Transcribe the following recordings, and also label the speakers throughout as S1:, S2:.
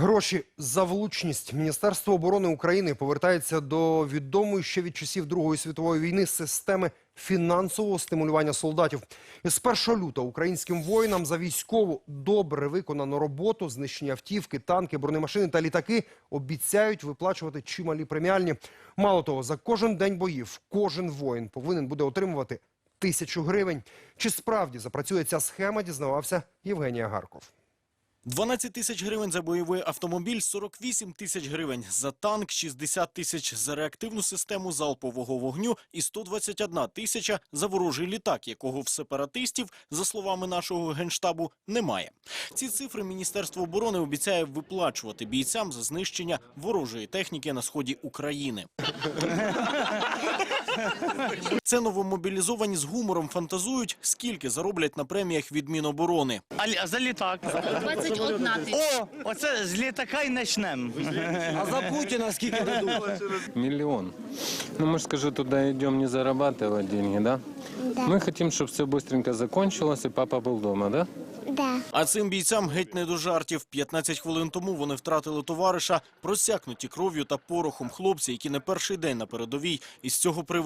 S1: Гроші за влучність. Міністерство оборони України повертається до відомої ще від часів Другої світової війни системи фінансового стимулювання солдатів. Із 1 лютого українським воїнам за військову добре виконану роботу, знищення автівки, танки, бронемашини та літаки обіцяють виплачувати чималі преміальні. Мало того, за кожен день боїв кожен воїн повинен буде отримувати тисячу гривень. Чи справді запрацює ця схема, дізнавався Євгеній Агарков.
S2: 12 тисяч гривень за бойовий автомобіль, 48 тисяч гривень за танк, 60 тисяч за реактивну систему залпового вогню і 121 тисяча за ворожий літак, якого в сепаратистів, за словами нашого генштабу, немає. Ці цифри Міністерство оборони обіцяє виплачувати бійцям за знищення ворожої техніки на сході України. Це новомобілізовані з гумором фантазують, скільки зароблять на преміях від Міноборони.
S3: А, лі- а за літак?
S4: 21 тисяча.
S3: О, оце з літака й начнем.
S5: А за Путина скільки дадуть?
S6: Миллион. Ну, мы же, скажу, туда идем не зарабатывать деньги, да? Мы хотим, чтобы все быстренько закончилось, и папа был дома, да?
S7: Да.
S2: А цим бійцям геть не до жартів. 15 хвилин тому вони втратили товариша, просякнуті кров'ю та порохом хлопці, які не перший день на передовій, і з цього приводу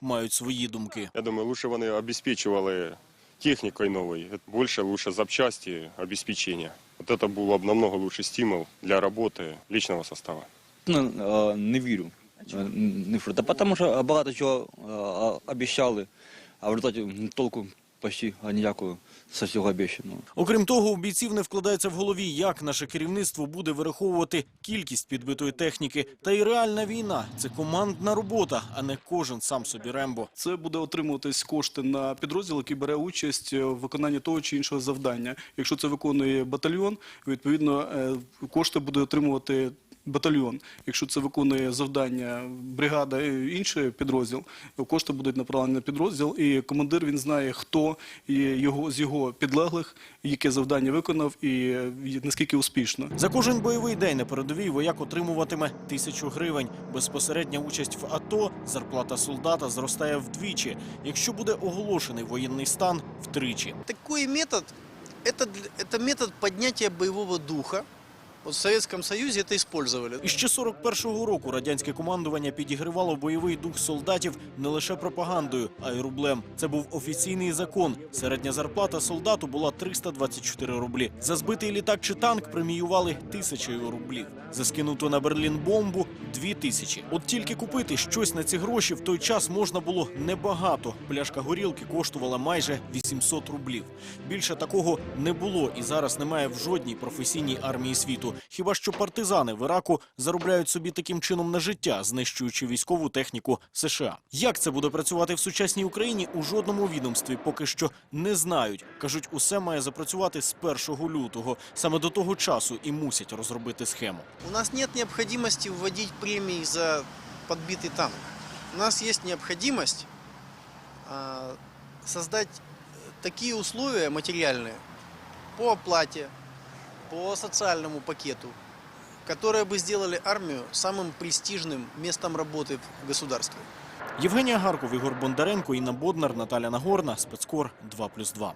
S2: мають свої думки.
S8: Я думаю, лучше вони обезпечували технікою новою, більше лучше запчасті обезпечення. От это було б намного лучший стимул для роботи личного составу.
S5: Ну, е, не вірю. Е, Не що. Тому що багато чого е, обіцяли, а в результаті толку почти ніякого з обіцяного.
S2: Окрім того, у бійців не вкладається в голові, як наше керівництво буде вираховувати кількість підбитої техніки. Та й реальна війна це командна робота, а не кожен сам собі рембо.
S9: Це буде отримуватись кошти на підрозділ, який бере участь в виконанні того чи іншого завдання. Якщо це виконує батальйон, відповідно е, кошти буде отримувати. Батальйон, якщо це виконує завдання бригада і інший підрозділ, кошти будуть направлені на підрозділ, і командир він знає, хто його з його підлеглих, яке завдання виконав і е, наскільки успішно.
S2: За кожен бойовий день на передовій вояк отримуватиме тисячу гривень. Безпосередня участь в АТО, зарплата солдата зростає вдвічі. Якщо буде оголошений воєнний стан втричі.
S10: Такой метод это метод поднятия боевого духа. Вот в Советском Союзе это использовали.
S2: І ще 41-го року радянське командування підігривало бойовий дух солдатів не лише пропагандою, а й рублем. Це був офіційний закон. Середня зарплата солдату була 324 рублі. За збитий літак чи танк преміювали тисячею рублів. За скинуту на Берлін бомбу дві тисячі. От тільки купити щось на ці гроші в той час можна було небагато. Пляшка горілки коштувала майже 800 рублів. Більше такого не було і зараз немає в жодній професійній армії світу. Хіба що партизани в Іраку заробляють собі таким чином на життя, знищуючи військову техніку США. Як це буде працювати в сучасній Україні? У жодному відомстві поки що не знають. кажуть, усе має запрацювати з 1 лютого. Саме до того часу і мусять розробити схему.
S10: У нас нет необходимости вводить премии за подбитый танк. У нас есть необходимость а, создать такие условия материальные по оплате, по социальному пакету, которые бы сделали армию самым престижным местом работы в государстве.
S2: Євгенія Гарков, Ігор Бондаренко, Інна Боднар, Наталя Нагорна, спецкор 2+,2.